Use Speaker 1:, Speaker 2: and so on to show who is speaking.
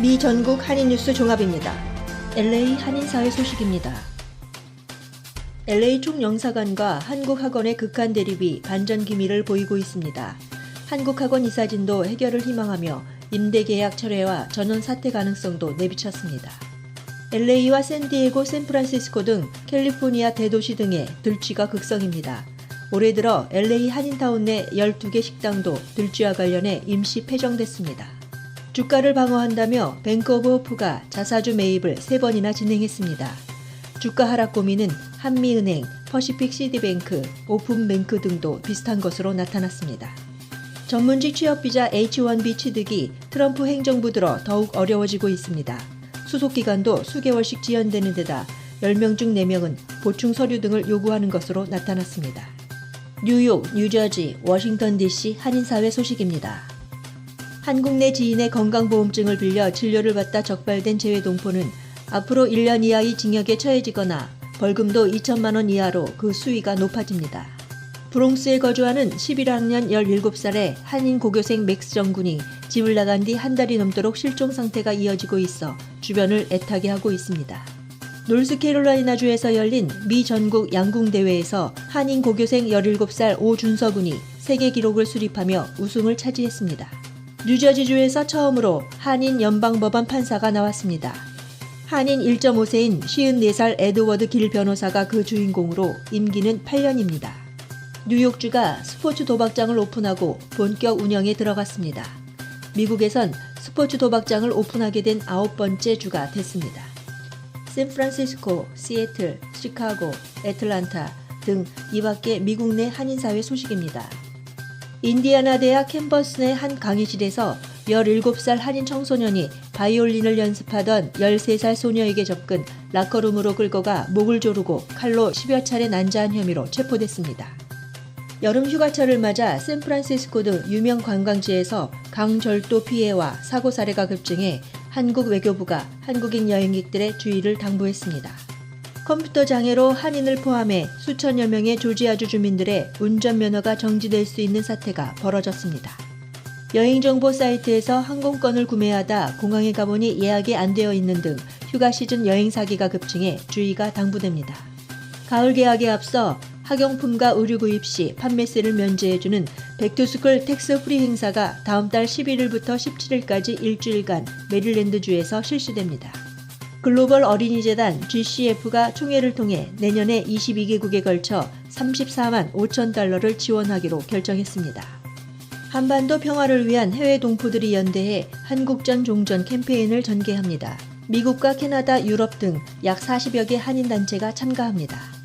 Speaker 1: 미 전국 한인 뉴스 종합입니다. LA 한인사회 소식입니다. LA 총영사관과 한국학원의 극한 대립이 반전 기미를 보이고 있습니다. 한국학원 이사진도 해결을 희망하며 임대 계약 철회와 전원 사퇴 가능성도 내비쳤습니다. LA와 샌디에고, 샌프란시스코 등 캘리포니아 대도시 등의 들쥐가 극성입니다. 올해 들어 LA 한인타운 내 12개 식당도 들쥐와 관련해 임시 폐정됐습니다. 주가를 방어한다며 뱅크 오브 호프가 자사주 매입을 3번이나 진행했습니다. 주가 하락 고민은 한미은행, 퍼시픽 시디뱅크, 오픈뱅크 등도 비슷한 것으로 나타났습니다. 전문직 취업비자 H1B 취득이 트럼프 행정부 들어 더욱 어려워지고 있습니다. 수속기간도 수개월씩 지연되는 데다 10명 중 4명은 보충 서류 등을 요구하는 것으로 나타났습니다. 뉴욕, 뉴저지, 워싱턴 DC 한인사회 소식입니다. 한국 내 지인의 건강보험증을 빌려 진료를 받다 적발된 재외 동포는 앞으로 1년 이하의 징역에 처해지거나 벌금도 2천만 원 이하로 그 수위가 높아집니다. 브롱스에 거주하는 11학년 17살의 한인 고교생 맥스 정군이 집을 나간 뒤 한 달이 넘도록 실종 상태가 이어지고 있어 주변을 애타게 하고 있습니다. 노스캐롤라이나주에서 열린 미 전국 양궁 대회에서 한인 고교생 17살 오준서 군이 세계 기록을 수립하며 우승을 차지했습니다. 뉴저지주에서 처음으로 한인 연방법원 판사가 나왔습니다. 한인 1.5세인 54살 에드워드 길 변호사가 그 주인공으로 임기는 8년입니다. 뉴욕주가 스포츠 도박장을 오픈하고 본격 운영에 들어갔습니다. 미국에선 스포츠 도박장을 오픈하게 된 아홉 번째 주가 됐습니다. 샌프란시스코, 시애틀, 시카고, 애틀란타 등 이밖에 미국 내 한인사회 소식입니다. 인디아나 대학 캠퍼스 내한 강의실에서 17살 한인 청소년이 바이올린을 연습하던 13살 소녀에게 접근 라커룸으로 끌고 가 목을 조르고 칼로 10여 차례 난자한 혐의로 체포됐습니다. 여름 휴가철을 맞아 샌프란시스코 등 유명 관광지에서 강절도 피해와 사고 사례가 급증해 한국 외교부가 한국인 여행객들의 주의를 당부했습니다. 컴퓨터 장애로 한인을 포함해 수천여 명의 조지아주 주민들의 운전면허가 정지될 수 있는 사태가 벌어졌습니다. 여행정보 사이트에서 항공권을 구매하다 공항에 가보니 예약이 안 되어 있는 등 휴가 시즌 여행 사기가 급증해 주의가 당부됩니다. 가을 개학에 앞서 학용품과 의류 구입 시 판매세를 면제해주는 백투스쿨 텍스 프리 행사가 다음 달 11일부터 17일까지 일주일간 메릴랜드주에서 실시됩니다. 글로벌 어린이재단 GCF가 총회를 통해 내년에 22개국에 걸쳐 34만 5천 달러를 지원하기로 결정했습니다. 한반도 평화를 위한 해외 동포들이 연대해 한국전 종전 캠페인을 전개합니다. 미국과 캐나다, 유럽 등 약 40여 개 한인 단체가 참가합니다.